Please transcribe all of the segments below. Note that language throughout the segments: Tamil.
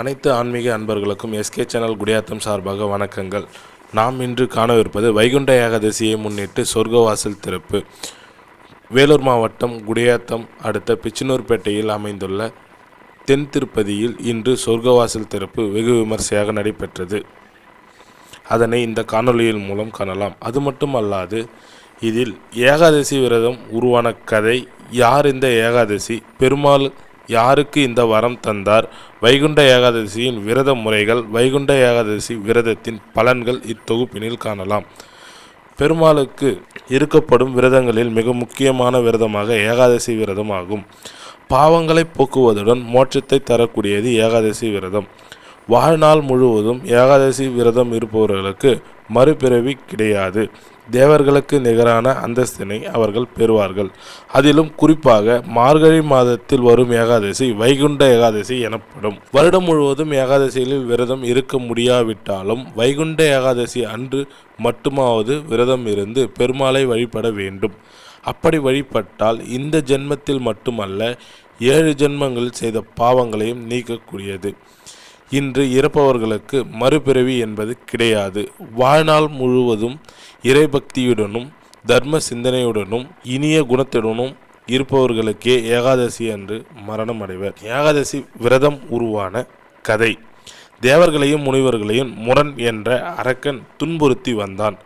அனைத்து ஆன்மீக அன்பர்களுக்கும் எஸ்கே சேனல் குடியாத்தம் சார்பாக வணக்கங்கள். நாம் இன்று காணவிருப்பது வைகுண்ட ஏகாதசியை முன்னிட்டு சொர்க்கவாசல் திறப்பு. வேலூர் மாவட்டம் குடியாத்தம் அடுத்த பிச்சனூர்பேட்டையில் அமைந்துள்ள தென் திருப்பதியில் இன்று சொர்க்கவாசல் திறப்பு வெகு விமர்சையாக நடைபெற்றது. அதனை இந்த காணொளியின் மூலம் காணலாம். அது மட்டுமல்லாது இதில் ஏகாதசி விரதம் உருவான கதை யார் இந்த ஏகாதசி பெருமாள் யாருக்கு இந்த வரம் தந்தார்? வைகுண்ட ஏகாதசியின் விரத முறைகள் வைகுண்ட ஏகாதசி விரதத்தின் பலன்கள் இத்தொகுப்பினில் காணலாம். பெருமாளுக்கு இருக்கப்படும் விரதங்களில் மிக முக்கியமான விரதமாக ஏகாதசி விரதம் ஆகும். பாவங்களை போக்குவதுடன் மோட்சத்தை தரக்கூடியது ஏகாதசி விரதம். வாழ்நாள் முழுவதும் ஏகாதசி விரதம் இருப்பவர்களுக்கு மறுபிறவி கிடையாது. தேவர்களுக்கு நிகரான அந்தஸ்தினை அவர்கள் பெறுவார்கள். அதிலும் குறிப்பாக மார்கழி மாதத்தில் வரும் ஏகாதசி வைகுண்ட ஏகாதசி எனப்படும். வருடம் முழுவதும் ஏகாதசியில் விரதம் இருக்க முடியாவிட்டாலும் வைகுண்ட ஏகாதசி அன்று மட்டுமாவது விரதம் இருந்து பெருமாளை வழிபட வேண்டும். அப்படி வழிபட்டால் இந்த ஜென்மத்தில் மட்டுமல்ல ஏழு ஜென்மங்களில் செய்த பாவங்களையும் நீக்கக்கூடியது. இன்று இறப்பவர்களுக்கு மறுபிறவி என்பது கிடையாது. வாழ்நாள் முழுவதும் இறைபக்தியுடனும் தர்ம சிந்தனையுடனும் இனிய குணத்துடனும் இருப்பவர்களுக்கே ஏகாதசி அன்று மரணம் அடைவர் ஏகாதசி விரதம் உருவான கதை. தேவர்களையும் முனிவர்களையும் முரண் என்ற அரக்கன் துன்புறுத்தி வந்தான்.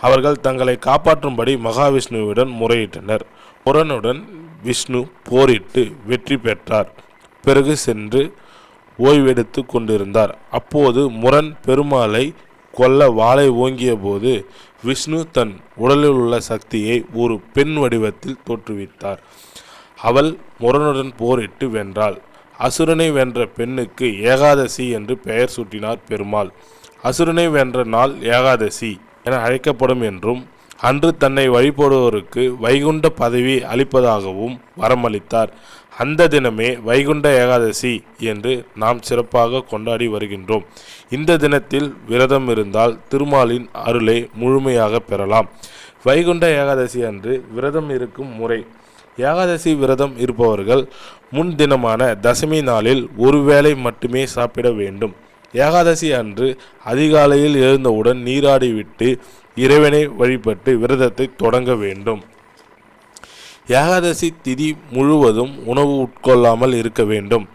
அவர்கள் தங்களை காப்பாற்றும்படி மகாவிஷ்ணுவிடம் முறையிட்டனர். முரனுடன் விஷ்ணு போரிட்டு வெற்றி பெற்றார். பிறகு சென்று ஓய்வெடுத்து கொண்டிருந்தார். அப்போது முரண் பெருமாளை கொல்ல வாளை ஓங்கிய போது விஷ்ணு தன் உடலில் உள்ள சக்தியை ஒரு பெண் வடிவத்தில் தோற்றுவித்தார். அவள் முரனுடன் போரிட்டு வென்றாள். அசுரனை வென்ற பெண்ணுக்கு ஏகாதசி என்று பெயர் சூட்டினார் பெருமாள். அசுரனை வென்ற நாள் ஏகாதசி என அழைக்கப்படும் என்றும் அன்று தன்னை வழிபடுவோருக்கு வைகுண்ட பதவி அளிப்பதாகவும் வரமளித்தார். அந்த தினமே வைகுண்ட ஏகாதசி என்று நாம் சிறப்பாக கொண்டாடி வருகின்றோம். இந்த தினத்தில் விரதம் இருந்தால் திருமாலின் அருளை முழுமையாக பெறலாம். வைகுண்ட ஏகாதசி அன்று விரதம் இருக்கும் முறை. ஏகாதசி விரதம் இருப்பவர்கள் முன் தினமான தசமி நாளில் ஒருவேளை மட்டுமே சாப்பிட வேண்டும். ஏகாதசி அன்று அதிகாலையில் எழுந்தவுடன் நீராடிவிட்டு இறைவனை வழிபட்டு விரதத்தை தொடங்க வேண்டும். ஏகாதசி திதி முழுவதும் உணவு உட்கொள்ளாமல் இருக்க வேண்டும்.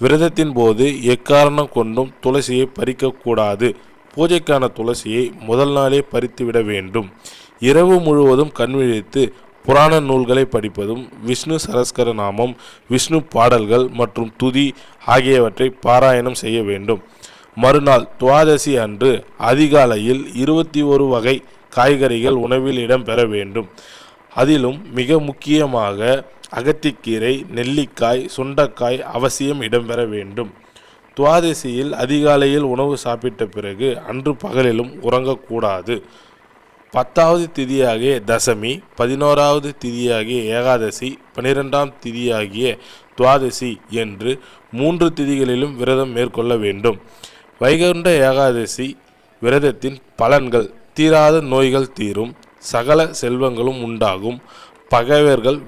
விரதத்தின் போது எக்காரணம் கொண்டும் துளசியை பறிக்கக்கூடாது. பூஜைக்கான துளசியை முதல் நாளே பறித்துவிட வேண்டும். இரவு முழுவதும் கண்விழித்து புராண நூல்களை படிப்பதும் விஷ்ணு சரஸ்கர நாமம் விஷ்ணு பாடல்கள் மற்றும் துதி ஆகியவற்றை பாராயணம் செய்ய வேண்டும். மறுநாள் துவாதசி அன்று அதிகாலையில் இருபத்தி ஒரு வகை காய்கறிகள் உணவில் இடம்பெற வேண்டும். அதிலும் மிக முக்கியமாக அகத்திக்கீரை நெல்லிக்காய் சுண்டக்காய் அவசியம் இடம்பெற வேண்டும். துவாதசியில் அதிகாலையில் உணவு சாப்பிட்ட பிறகு அன்று பகலிலும் உறங்கக்கூடாது. பத்தாவது திதியாகிய தசமி பதினோராவது திதியாகிய ஏகாதசி பனிரெண்டாம் திதியாகிய துவாதசி என்று மூன்று திதிகளிலும் விரதம் மேற்கொள்ள வேண்டும். வைகுண்ட ஏகாதசி விரதத்தின் பலன்கள். தீராத நோய்கள் தீரும். சகல செல்வங்களும் உண்டாகும். பகைவர்கள்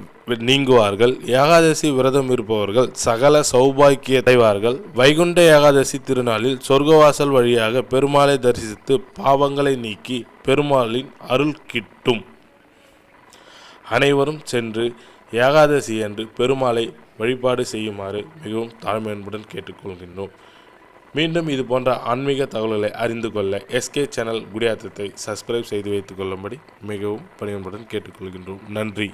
நீங்குவார்கள். ஏகாதசி விரதம் இருப்பவர்கள் சகல சௌபாக்கியத்தைவார்கள் வைகுண்ட ஏகாதசி திருநாளில் சொர்க்கவாசல் வழியாக பெருமாளை தரிசித்து பாவங்களை நீக்கி பெருமாளின் அருள் கிட்டும். அனைவரும் சென்று ஏகாதசி என்று பெருமாளை வழிபாடு செய்யுமாறு மிகவும் தாழ்மையுடன் கேட்டுக்கொள்கின்றோம். மீண்டும் இது போன்ற ஆன்மீக தகவல்களை அறிந்து கொள்ள எஸ்கே சேனல் குடியாத்தத்தை சப்ஸ்கிரைப் செய்து வைத்துக் கொள்ளும்படி மிகவும் பணியுடன் கேட்டுக்கொள்கின்றோம். நன்றி.